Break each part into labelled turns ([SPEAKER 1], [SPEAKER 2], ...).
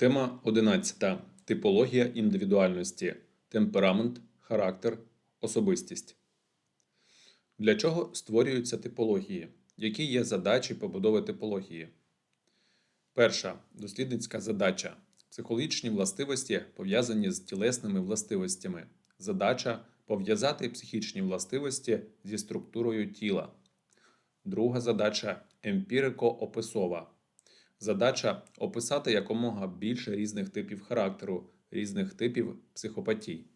[SPEAKER 1] Тема 11. Типологія індивідуальності. Темперамент, характер, особистість. Для чого створюються типології? Які є задачі побудови типології? Перша дослідницька задача. Психологічні властивості пов'язані з тілесними властивостями. Задача пов'язати психічні властивості зі структурою тіла. Друга задача емпірико-описова. Задача описати якомога більше різних типів характеру, різних типів психопатій.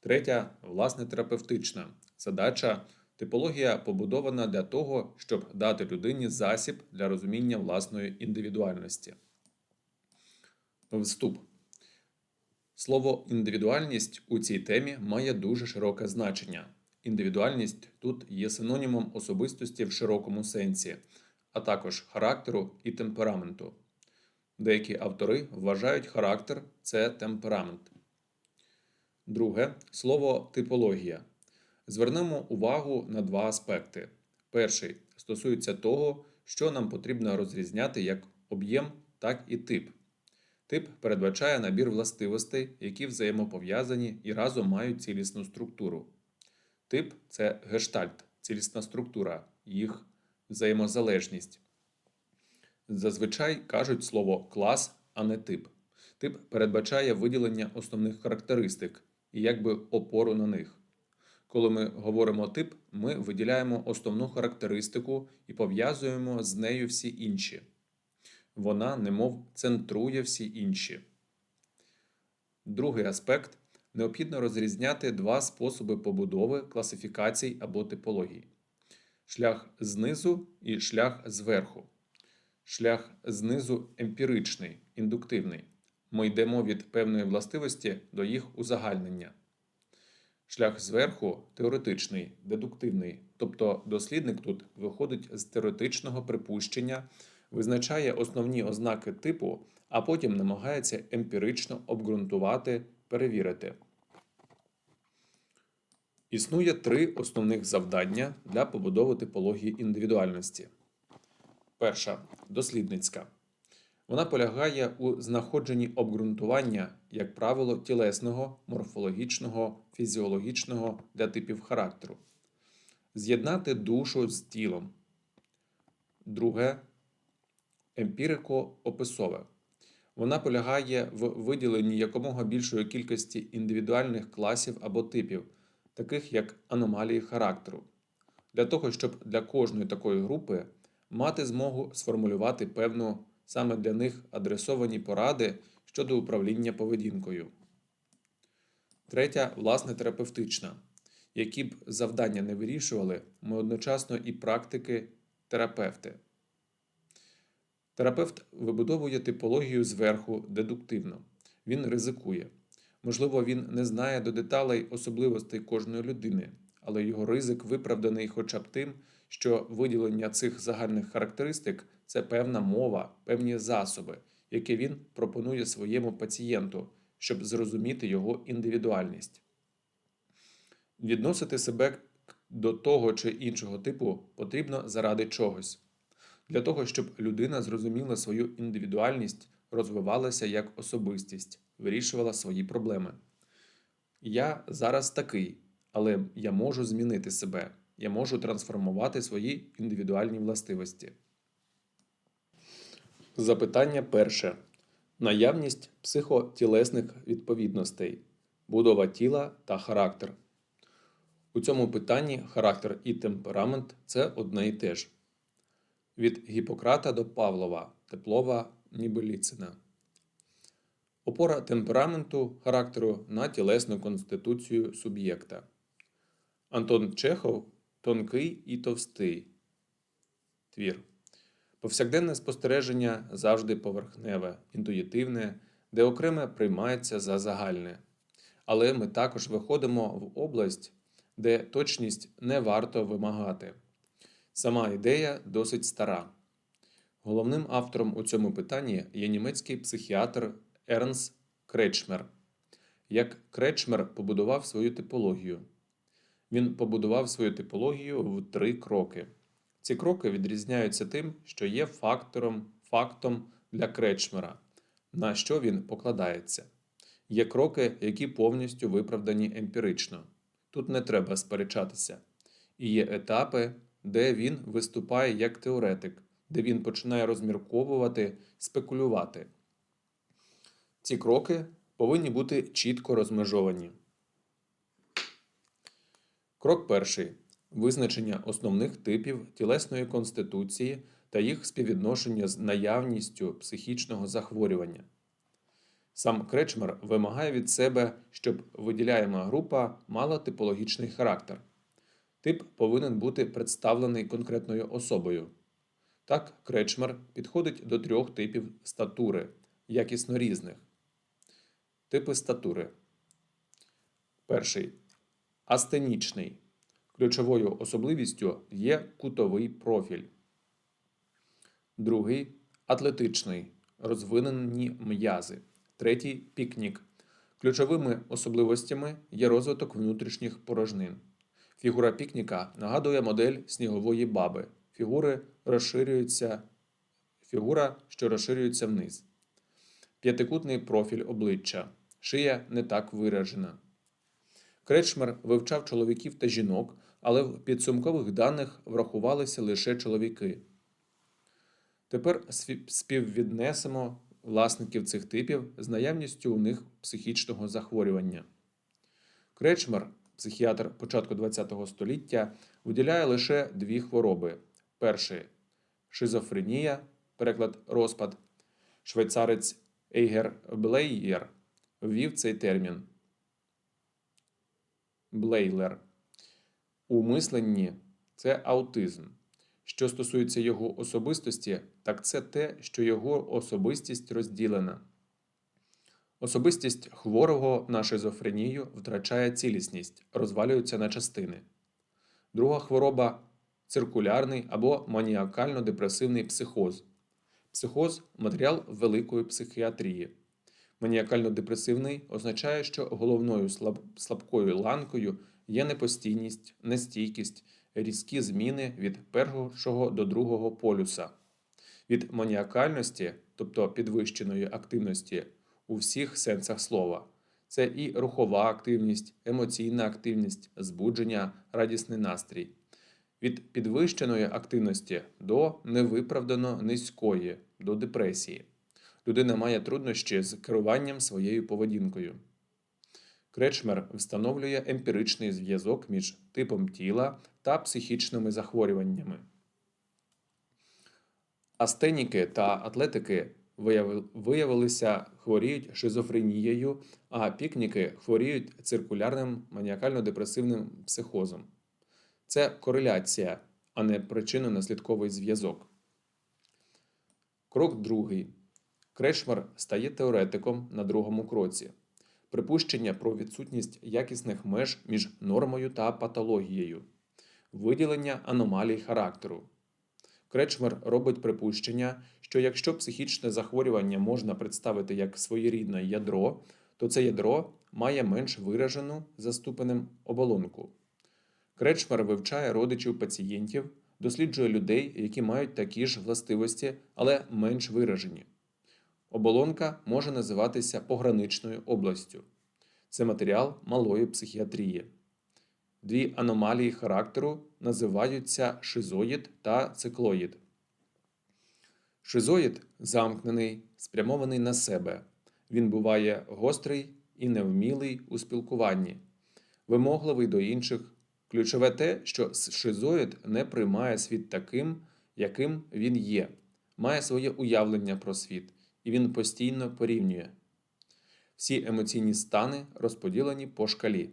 [SPEAKER 1] Третя власне терапевтична. Задача типологія побудована для того, щоб дати людині засіб для розуміння власної індивідуальності. Вступ. Слово індивідуальність у цій темі має дуже широке значення. Індивідуальність тут є синонімом особистості в широкому сенсі, а також характеру і темпераменту. Деякі автори вважають характер це темперамент. Друге слово типологія. Звернемо увагу на два аспекти. Перший стосується того, що нам потрібно розрізняти як об'єм, так і тип. Тип передбачає набір властивостей, які взаємопов'язані і разом мають цілісну структуру. Тип це гештальт, цілісна структура, їх взаємозалежність. Зазвичай кажуть слово клас, а не тип. Тип передбачає виділення основних характеристик і якби опору на них. Коли ми говоримо тип, ми виділяємо основну характеристику і пов'язуємо з нею всі інші. Вона, немов центрує всі інші. Другий аспект необхідно розрізняти два способи побудови класифікацій або типологій: шлях знизу і шлях зверху. Шлях знизу емпіричний, індуктивний. Ми йдемо від певної властивості до їх узагальнення. Шлях зверху теоретичний, дедуктивний, тобто дослідник тут виходить з теоретичного припущення, визначає основні ознаки типу, а потім намагається емпірично обґрунтувати, перевірити. Існує три основних завдання для побудови типології індивідуальності. Перша дослідницька. Вона полягає у знаходженні обґрунтування, як правило, тілесного, морфологічного, фізіологічного для типів характеру, з'єднати душу з тілом. Друге емпірико-описове. Вона полягає в виділенні якомога більшої кількості індивідуальних класів або типів, таких як аномалії характеру, для того, щоб для кожної такої групи мати змогу сформулювати певну саме для них адресовані поради щодо управління поведінкою. Третя, власне, терапевтична. Які б завдання не вирішували, ми одночасно і практики терапевти. Терапевт вибудовує типологію зверху дедуктивно. Він ризикує. Можливо, він не знає до деталей особливостей кожної людини, але його ризик виправданий хоча б тим, що виділення цих загальних характеристик це певна мова, певні засоби, які він пропонує своєму пацієнту, щоб зрозуміти його індивідуальність. Відносити себе до того чи іншого типу потрібно заради чогось. Для того, щоб людина зрозуміла свою індивідуальність, розвивалася як особистість, вирішувала свої проблеми. Я зараз такий, але я можу змінити себе, я можу трансформувати свої індивідуальні властивості. Запитання перше. Наявність психотілесних відповідностей, будова тіла та характер. У цьому питанні характер і темперамент це одне і те ж. Від Гіппократа до Павлова, Теплова, Нібеліцина. Опора темпераменту характеру на тілесну конституцію суб'єкта. Антон Чехов тонкий і товстий. Твір. Повсякденне спостереження завжди поверхневе, інтуїтивне, де окреме приймається за загальне. Але ми також виходимо в область, де точність не варто вимагати. Сама ідея досить стара. Головним автором у цьому питанні є німецький психіатр Ернс Кречмер. Як Кречмер побудував свою типологію. Він побудував свою типологію в три кроки. Ці кроки відрізняються тим, що є фактором, фактом для Кречмера. на що він покладається. Є кроки, які повністю виправдані емпірично. Тут не треба сперечатися. І є етапи, де він виступає як теоретик, де він починає розмірковувати, спекулювати. Ці кроки повинні бути чітко розмежовані. Крок перший визначення основних типів тілесної конституції та їх співвідношення з наявністю психічного захворювання. Сам Кречмер вимагає від себе, щоб виділяєма група мала типологічний характер. Тип повинен бути представлений конкретною особою. Так, Кречмер підходить до трьох типів статури, якісно різних. Типи статури. Перший астенічний. Ключовою особливістю є кутовий профіль. Другий атлетичний. Розвинені м'язи. Третій пікнік. Ключовими особливостями є розвиток внутрішніх порожнин. Фігура пікніка нагадує модель снігової баби. Фігури розширюються, фігура, що розширюється вниз. П'ятикутний профіль обличчя. Шия не так виражена. Кречмер вивчав чоловіків та жінок, але в підсумкових даних врахувалися лише чоловіки. Тепер співвіднесемо власників цих типів з наявністю у них психічного захворювання. Кречмер, психіатр початку ХХ століття, виділяє лише дві хвороби: перший шизофренія, переклад розпад. Швейцарець Ейгер Блейєр ввів цей термін. Блейлер. У мисленні це аутизм. Що стосується його особистості, так це те, що його особистість розділена. Особистість хворого на шизофренію втрачає цілісність, розвалюється на частини. Друга хвороба циркулярний або маніакально-депресивний психоз. Психоз матеріал великої психіатрії. Маніакально-депресивний означає, що головною слаб- слабкою ланкою є непостійність, нестійкість, різкі зміни від першого до другого полюса. Від маніакальності, тобто підвищеної активності у всіх сенсах слова. Це і рухова активність, емоційна активність, збудження, радісний настрій. Від підвищеної активності до невиправдано низької, до депресії. Людина має труднощі з керуванням своєю поведінкою. Кречмер встановлює емпіричний зв'язок між типом тіла та психічними захворюваннями. Астеніки та атлетики виявилися хворіють шизофренією, а пікніки хворіють циркулярним маніакально-депресивним психозом. Це кореляція, а не причинно-наслідковий зв'язок. Крок другий. Крешмер стає теоретиком на другому кроці. Припущення про відсутність якісних меж між нормою та патологією, виділення аномалій характеру. Кречмер робить припущення, що якщо психічне захворювання можна представити як своєрідне ядро, то це ядро має менш виражену за ступенем оболонку. Кречмер вивчає родичів пацієнтів, досліджує людей, які мають такі ж властивості, але менш виражені. Оболонка може називатися пограничною областю. Це матеріал малої психіатрії. Дві аномалії характеру називаються шизоїд та циклоїд. Шизоїд замкнений, спрямований на себе. Він буває гострий і невмілий у спілкуванні, вимогливий до інших. Ключове те, що шизоїд не приймає світ таким, яким він є, має своє уявлення про світ, і він постійно порівнює. Всі емоційні стани розподілені по шкалі.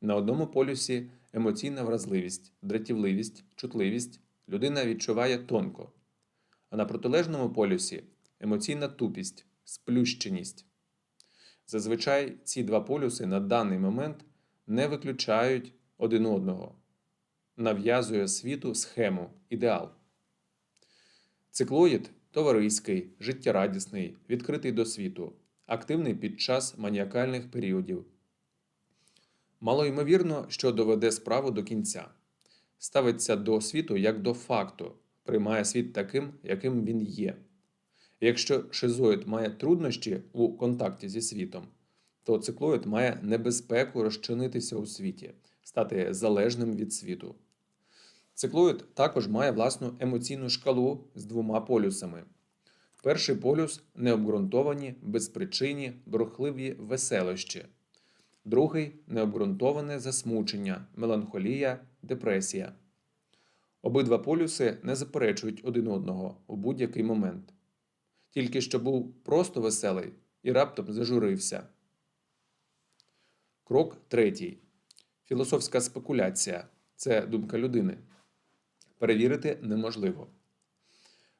[SPEAKER 1] На одному полюсі емоційна вразливість, дратівливість, чутливість людина відчуває тонко, а на протилежному полюсі емоційна тупість, сплющеність. Зазвичай ці два полюси на даний момент не виключають один одного, нав'язує світу схему, ідеал. Циклоїд товариський, життєрадісний, відкритий до світу, активний під час маніакальних періодів. Малоймовірно, що доведе справу до кінця, ставиться до світу як до факту, приймає світ таким, яким він є. Якщо шизоїд має труднощі у контакті зі світом, то циклоїд має небезпеку розчинитися у світі, стати залежним від світу. Циклоїд також має власну емоційну шкалу з двома полюсами. Перший полюс необґрунтовані, безпричинні, брухливі веселощі. Другий необґрунтоване засмучення, меланхолія, депресія. Обидва полюси не заперечують один одного у будь-який момент. Тільки що був просто веселий і раптом зажурився. Крок третій. Філософська спекуляція це думка людини. Перевірити неможливо.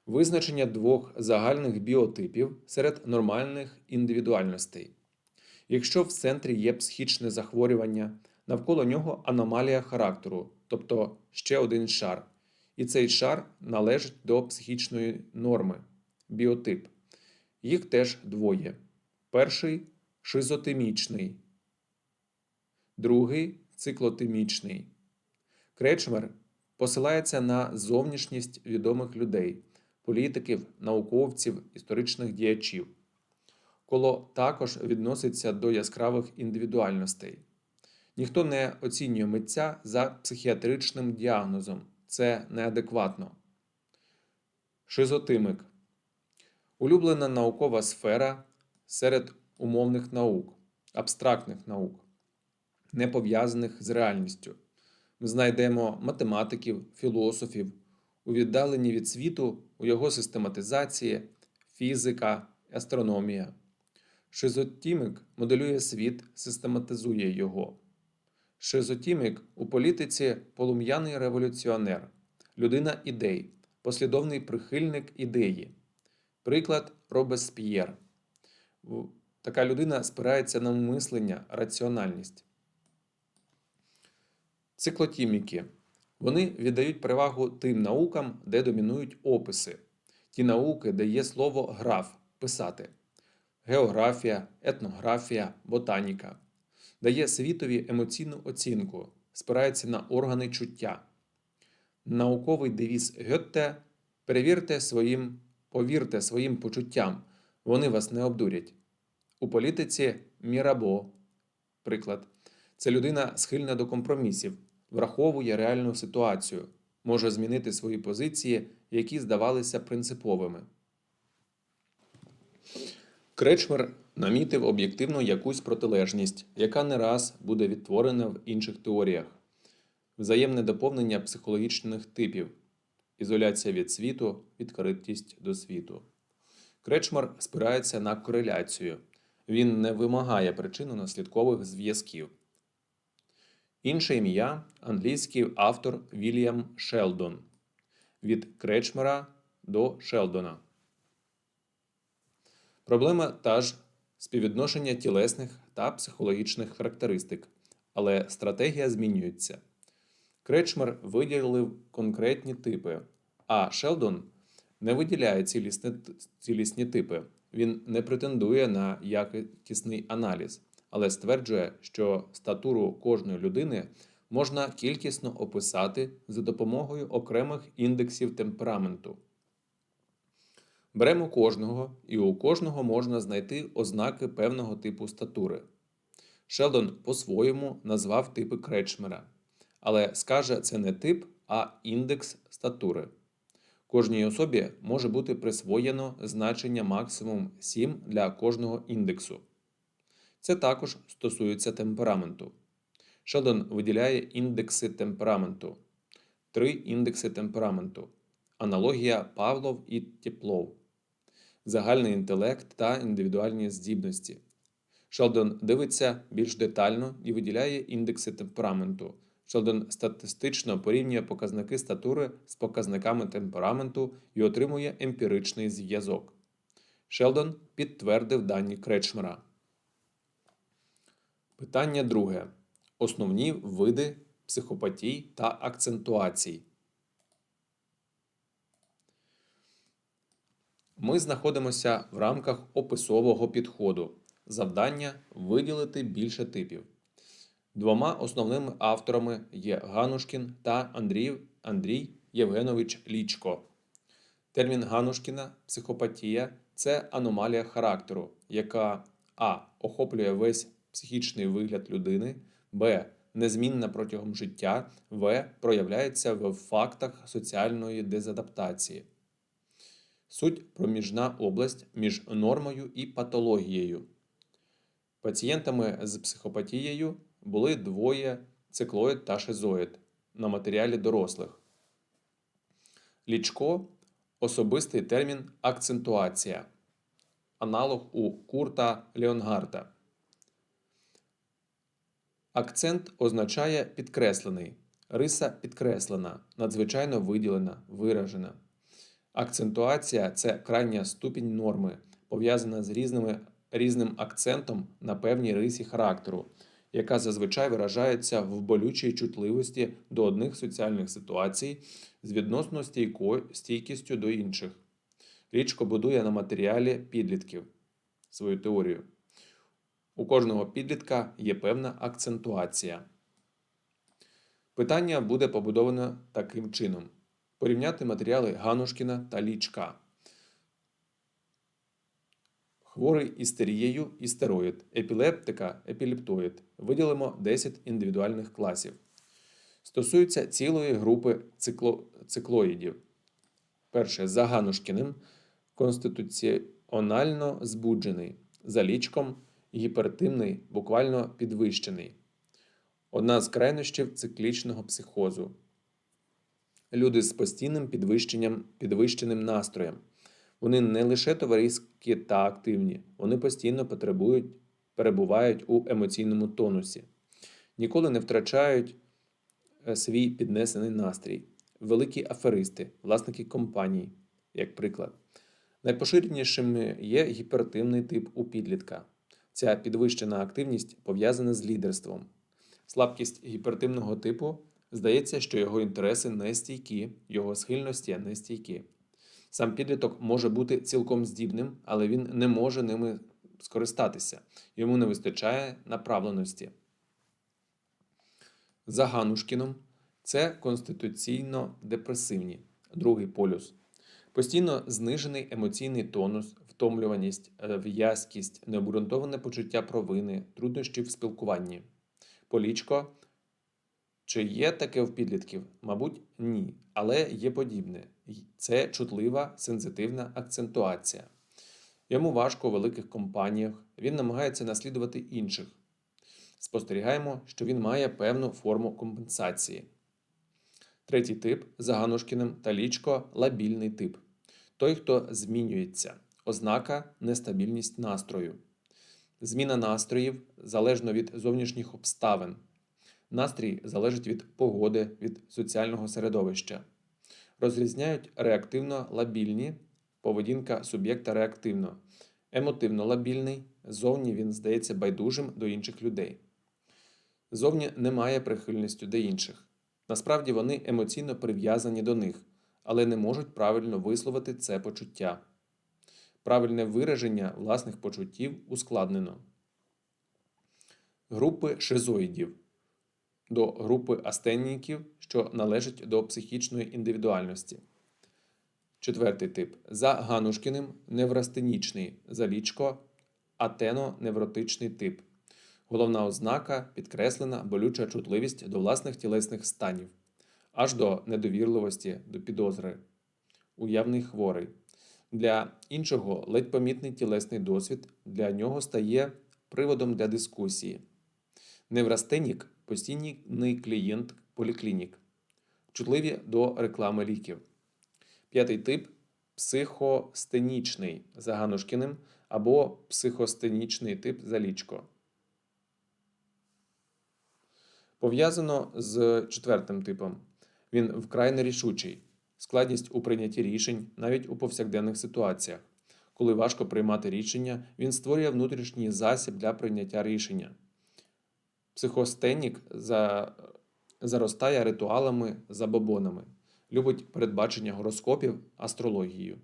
[SPEAKER 1] Визначення двох загальних біотипів серед нормальних індивідуальностей. Якщо в центрі є психічне захворювання, навколо нього аномалія характеру, тобто ще один шар, і цей шар належить до психічної норми біотип. Їх теж двоє. Перший шизотемічний, другий циклотемічний. Кречмер посилається на зовнішність відомих людей, політиків, науковців, історичних діячів. Коло також відноситься до яскравих індивідуальностей. Ніхто не оцінює митця за психіатричним діагнозом. Це неадекватно. Шизотимик улюблена наукова сфера серед умовних наук, абстрактних наук, не пов'язаних з реальністю. Ми знайдемо математиків, філософів, у віддаленні від світу у його систематизації, фізика, астрономія. Шизотімик моделює світ, систематизує його. Шизотімик у політиці полум'яний революціонер, людина ідей, послідовний прихильник ідеї. Приклад Робесп'єр. Така людина спирається на мислення, раціональність. Циклотіміки. Вони віддають перевагу тим наукам, де домінують описи. Ті науки, де є слово граф писати. Географія, етнографія, ботаніка. Дає світові емоційну оцінку, спирається на органи чуття. Науковий девіз Гетте перевірте своїм, повірте своїм почуттям, вони вас не обдурять. У політиці Мірабо, приклад, це людина схильна до компромісів, враховує реальну ситуацію, може змінити свої позиції, які здавалися принциповими. Кречмер намітив об'єктивно якусь протилежність, яка не раз буде відтворена в інших теоріях. Взаємне доповнення психологічних типів, ізоляція від світу, відкритість до світу. Кречмар спирається на кореляцію. Він не вимагає причинно-наслідкових зв'язків. Інше ім'я англійський автор Вільям Шелдон. Від Кречмера до Шелдона. Проблема та ж співвідношення тілесних та психологічних характеристик, але стратегія змінюється. Кречмер виділив конкретні типи, а Шелдон не виділяє цілісні, цілісні типи. Він не претендує на якісний аналіз, але стверджує, що статуру кожної людини можна кількісно описати за допомогою окремих індексів темпераменту. Беремо кожного, і у кожного можна знайти ознаки певного типу статури. Шелдон по-своєму назвав типи Кречмера, але скаже це не тип, а індекс статури. Кожній особі може бути присвоєно значення максимум 7 для кожного індексу. Це також стосується темпераменту. Шелдон виділяє індекси темпераменту. Три індекси темпераменту. Аналогія Павлов і Тєплов. Загальний інтелект та індивідуальні здібності. Шелдон дивиться більш детально і виділяє індекси темпераменту. Шелдон статистично порівнює показники статури з показниками темпераменту і отримує емпіричний зв'язок. Шелдон підтвердив дані Кречмера. Питання друге. Основні види психопатій та акцентуацій. Ми знаходимося в рамках описового підходу. Завдання виділити більше типів. Двома основними авторами є Ганушкін та Андрій, Андрій Євгенович Лічко. Термін Ганушкіна психопатія це аномалія характеру, яка а. охоплює весь психічний вигляд людини, б. незмінна протягом життя, в. проявляється в фактах соціальної дезадаптації. Суть проміжна область між нормою і патологією. Пацієнтами з психопатією були двоє циклоїд та шизоїд на матеріалі дорослих. Лічко особистий термін акцентуація, аналог у Курта Леонгарта. Акцент означає підкреслений, риса підкреслена, надзвичайно виділена, виражена. Акцентуація це крайня ступінь норми, пов'язана з різними, різним акцентом на певній рисі характеру, яка зазвичай виражається в болючій чутливості до одних соціальних ситуацій з відносно стійко, стійкістю до інших. Річко будує на матеріалі підлітків свою теорію. У кожного підлітка є певна акцентуація. Питання буде побудовано таким чином: порівняти матеріали Ганушкіна та Лічка. Хворий істерією істероїд, епілептика епілептоїд. Виділимо 10 індивідуальних класів. Стосується цілої групи цикло... циклоїдів. Перше за Ганушкіним конституціонально збуджений, за лічком гіпертимний, буквально підвищений. Одна з крайнощів циклічного психозу. Люди з постійним підвищенням, підвищеним настроєм. Вони не лише товариські та активні, вони постійно потребують, перебувають у емоційному тонусі, ніколи не втрачають е, свій піднесений настрій. Великі аферисти, власники компаній, як приклад. Найпоширенішим є гіпертивний тип у підлітка. Ця підвищена активність пов'язана з лідерством. Слабкість гіпертивного типу здається, що його інтереси не стійкі, його схильності не стійкі. Сам підліток може бути цілком здібним, але він не може ними скористатися, йому не вистачає направленості. За Ганушкіном це конституційно депресивні, другий полюс. Постійно знижений емоційний тонус, втомлюваність, е, в'язкість, необґрунтоване почуття провини, труднощі в спілкуванні. Полічко. Чи є таке в підлітків? Мабуть, ні. Але є подібне. Це чутлива, сензитивна акцентуація. Йому важко у великих компаніях, він намагається наслідувати інших. Спостерігаємо, що він має певну форму компенсації. Третій тип за Ганушкіним та лічко лабільний тип. Той, хто змінюється, ознака нестабільність настрою. Зміна настроїв залежно від зовнішніх обставин. Настрій залежить від погоди, від соціального середовища. Розрізняють реактивно лабільні, поведінка суб'єкта реактивно, емотивно лабільний, зовні він здається байдужим до інших людей. Зовні немає прихильності до інших. Насправді вони емоційно прив'язані до них, але не можуть правильно висловити це почуття. Правильне вираження власних почуттів ускладнено. Групи шизоїдів до групи астенніків, що належать до психічної індивідуальності. Четвертий тип за Ганушкіним неврастенічний, залічко атено-невротичний тип. Головна ознака підкреслена болюча чутливість до власних тілесних станів, аж до недовірливості до підозри, уявний хворий. Для іншого ледь помітний тілесний досвід для нього стає приводом для дискусії. Неврастенік постійний клієнт поліклінік, чутливі до реклами ліків. П'ятий тип психостенічний за Ганушкіним або психостенічний тип залічко. Пов'язано з четвертим типом. Він вкрай нерішучий, складність у прийнятті рішень навіть у повсякденних ситуаціях. Коли важко приймати рішення, він створює внутрішній засіб для прийняття рішення. Психостенік за... заростає ритуалами забобонами, любить передбачення гороскопів астрологією.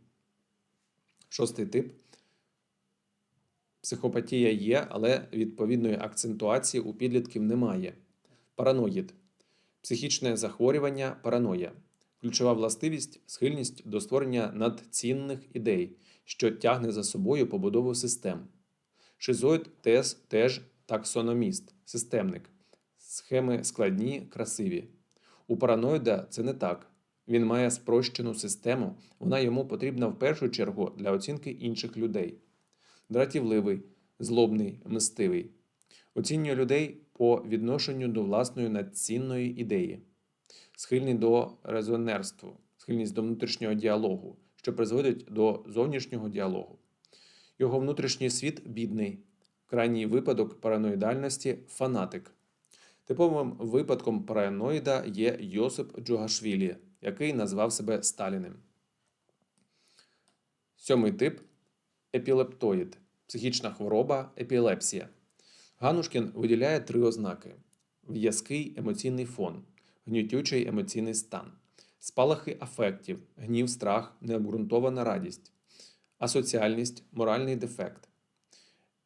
[SPEAKER 1] Шостий тип. Психопатія є, але відповідної акцентуації у підлітків немає. Параноїд. Психічне захворювання параноя. Ключова властивість схильність до створення надцінних ідей, що тягне за собою побудову систем. Шизоїд теж, теж таксономіст, системник. Схеми складні, красиві. У параноїда це не так. Він має спрощену систему, вона йому потрібна в першу чергу для оцінки інших людей. Дратівливий, злобний, мстивий. Оцінює людей по відношенню до власної надцінної ідеї, схильний до резонерству, схильність до внутрішнього діалогу, що призводить до зовнішнього діалогу. Його внутрішній світ бідний, крайній випадок параноїдальності фанатик. Типовим випадком параноїда є Йосип Джугашвілі, який назвав себе Сталіним. Сьомий тип епілептоїд психічна хвороба, епілепсія. Ганушкін виділяє три ознаки: в'язкий емоційний фон, гнітючий емоційний стан, спалахи афектів, гнів, страх, необґрунтована радість, асоціальність, моральний дефект.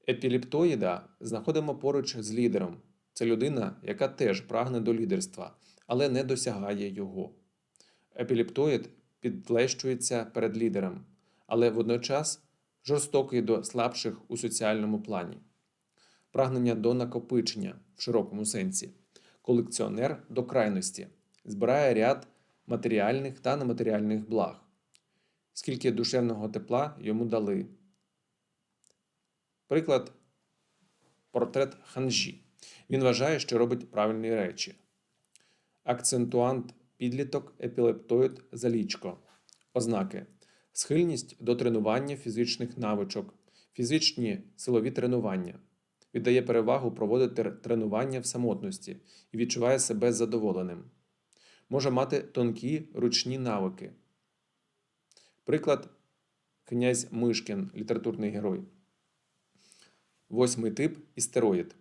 [SPEAKER 1] Епілептоїда знаходимо поруч з лідером. Це людина, яка теж прагне до лідерства, але не досягає його. Епілептоїд підлещується перед лідером, але водночас жорстокий до слабших у соціальному плані, прагнення до накопичення в широкому сенсі, колекціонер до крайності, збирає ряд матеріальних та нематеріальних благ, скільки душевного тепла йому дали. Приклад портрет ханжі. Він вважає, що робить правильні речі. Акцентуант підліток, епілептоїд, залічко. Ознаки: схильність до тренування фізичних навичок, фізичні силові тренування. Віддає перевагу проводити тренування в самотності і відчуває себе задоволеним. Може мати тонкі ручні навики. Приклад князь Мишкін, літературний герой. Восьмий тип істероїд.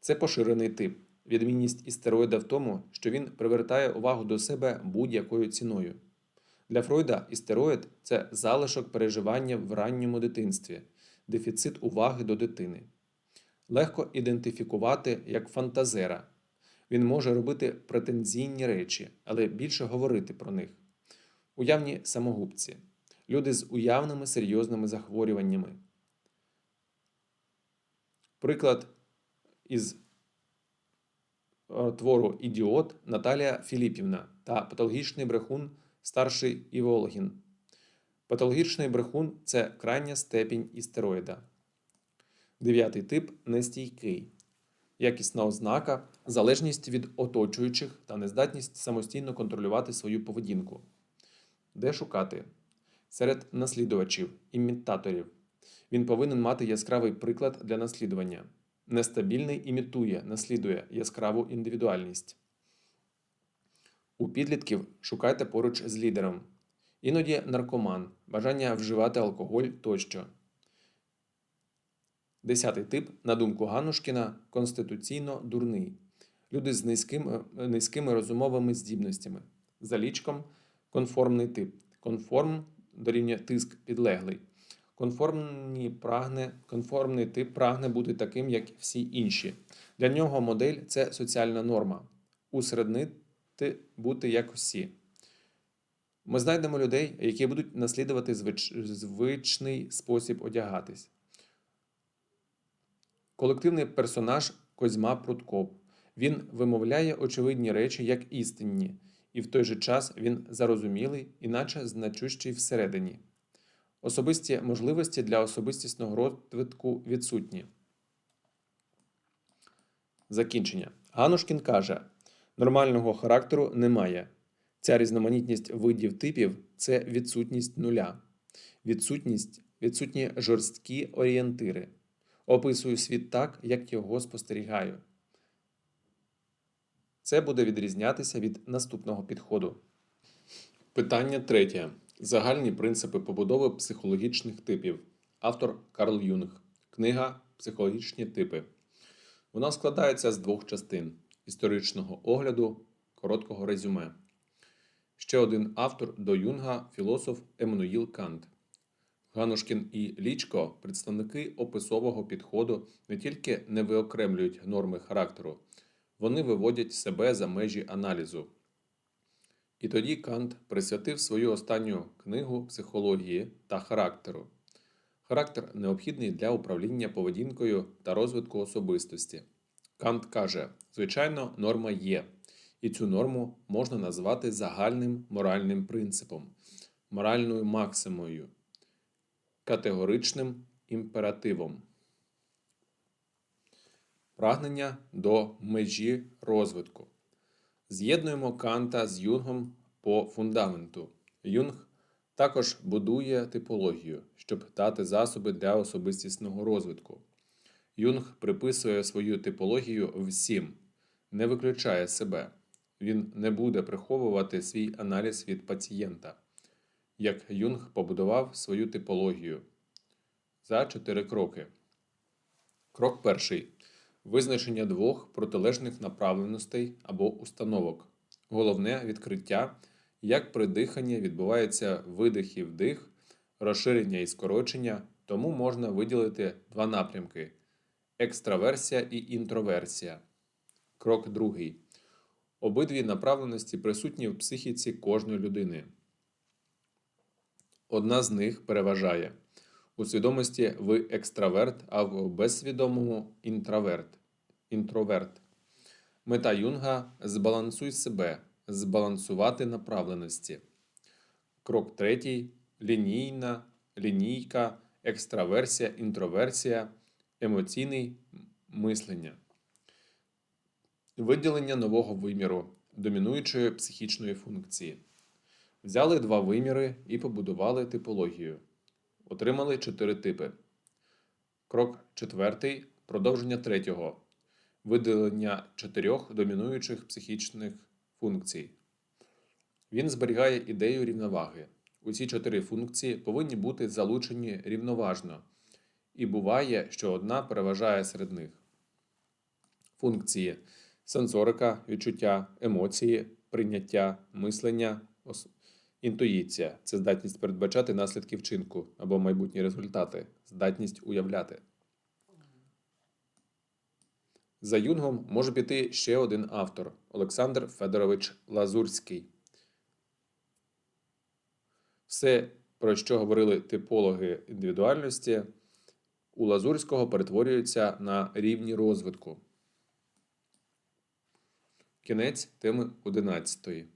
[SPEAKER 1] Це поширений тип. Відмінність істероїда в тому, що він привертає увагу до себе будь-якою ціною. Для Фройда істероїд це залишок переживання в ранньому дитинстві, дефіцит уваги до дитини. Легко ідентифікувати як фантазера. Він може робити претензійні речі, але більше говорити про них. Уявні самогубці, люди з уявними серйозними захворюваннями. Приклад із е, твору Ідіот Наталія Філіпівна та патологічний брехун старший Івологін. Патологічний брехун це крайня степінь істероїда. Дев'ятий тип нестійкий. Якісна ознака, залежність від оточуючих та нездатність самостійно контролювати свою поведінку. Де шукати? Серед наслідувачів, імітаторів. Він повинен мати яскравий приклад для наслідування. Нестабільний імітує, наслідує яскраву індивідуальність. У підлітків шукайте поруч з лідером. Іноді наркоман, бажання вживати алкоголь тощо. Десятий тип, на думку Ганушкіна, конституційно дурний. Люди з низькими, низькими розумовими здібностями. За лічком конформний тип. Конформ дорівнює тиск підлеглий. Конформні прагне, конформний тип прагне бути таким, як всі інші. Для нього модель це соціальна норма. Усереднити бути як усі. Ми знайдемо людей, які будуть наслідувати звич... звичний спосіб одягатись. Колективний персонаж Козьма Пруткоп. Він вимовляє очевидні речі як істинні, і в той же час він зарозумілий, іначе значущий всередині. Особисті можливості для особистісного розвитку відсутні. Закінчення. Ганушкін каже: нормального характеру немає. Ця різноманітність видів типів це відсутність нуля, відсутність, відсутні жорсткі орієнтири. Описую світ так, як його спостерігаю. Це буде відрізнятися від наступного підходу. Питання третє. Загальні принципи побудови психологічних типів. Автор Карл Юнг. Книга Психологічні типи. Вона складається з двох частин: історичного огляду, короткого резюме. Ще один автор до Юнга філософ Еммануїл Кант. Ганушкін і Лічко, представники описового підходу, не тільки не виокремлюють норми характеру, вони виводять себе за межі аналізу. І тоді Кант присвятив свою останню книгу психології та характеру. Характер необхідний для управління поведінкою та розвитку особистості. Кант каже: звичайно, норма є, і цю норму можна назвати загальним моральним принципом, моральною максимою, категоричним імперативом. Прагнення до межі розвитку. З'єднуємо Канта з Юнгом по фундаменту. Юнг також будує типологію, щоб дати засоби для особистісного розвитку. Юнг приписує свою типологію всім, не виключає себе. Він не буде приховувати свій аналіз від пацієнта. Як Юнг побудував свою типологію за чотири кроки. Крок перший. Визначення двох протилежних направленостей або установок. Головне відкриття, як при диханні відбувається видих і вдих, розширення і скорочення, тому можна виділити два напрямки екстраверсія і інтроверсія. Крок другий. Обидві направленості присутні в психіці кожної людини. Одна з них переважає. У свідомості ви екстраверт, а в безсвідомому інтроверт. інтроверт. Мета Юнга збалансуй себе, збалансувати направленості. Крок третій лінійна, лінійка, екстраверсія, інтроверсія, емоційний мислення. Виділення нового виміру домінуючої психічної функції. Взяли два виміри і побудували типологію. Отримали чотири типи. Крок четвертий продовження третього. Виділення чотирьох домінуючих психічних функцій. Він зберігає ідею рівноваги. Усі чотири функції повинні бути залучені рівноважно, і буває, що одна переважає серед них. Функції сенсорика, відчуття, емоції, прийняття, мислення, інтуїція це здатність передбачати наслідки вчинку або майбутні результати, здатність уявляти. За Юнгом може піти ще один автор Олександр Федорович Лазурський. Все, про що говорили типологи індивідуальності, у Лазурського перетворюється на рівні розвитку. Кінець теми 11.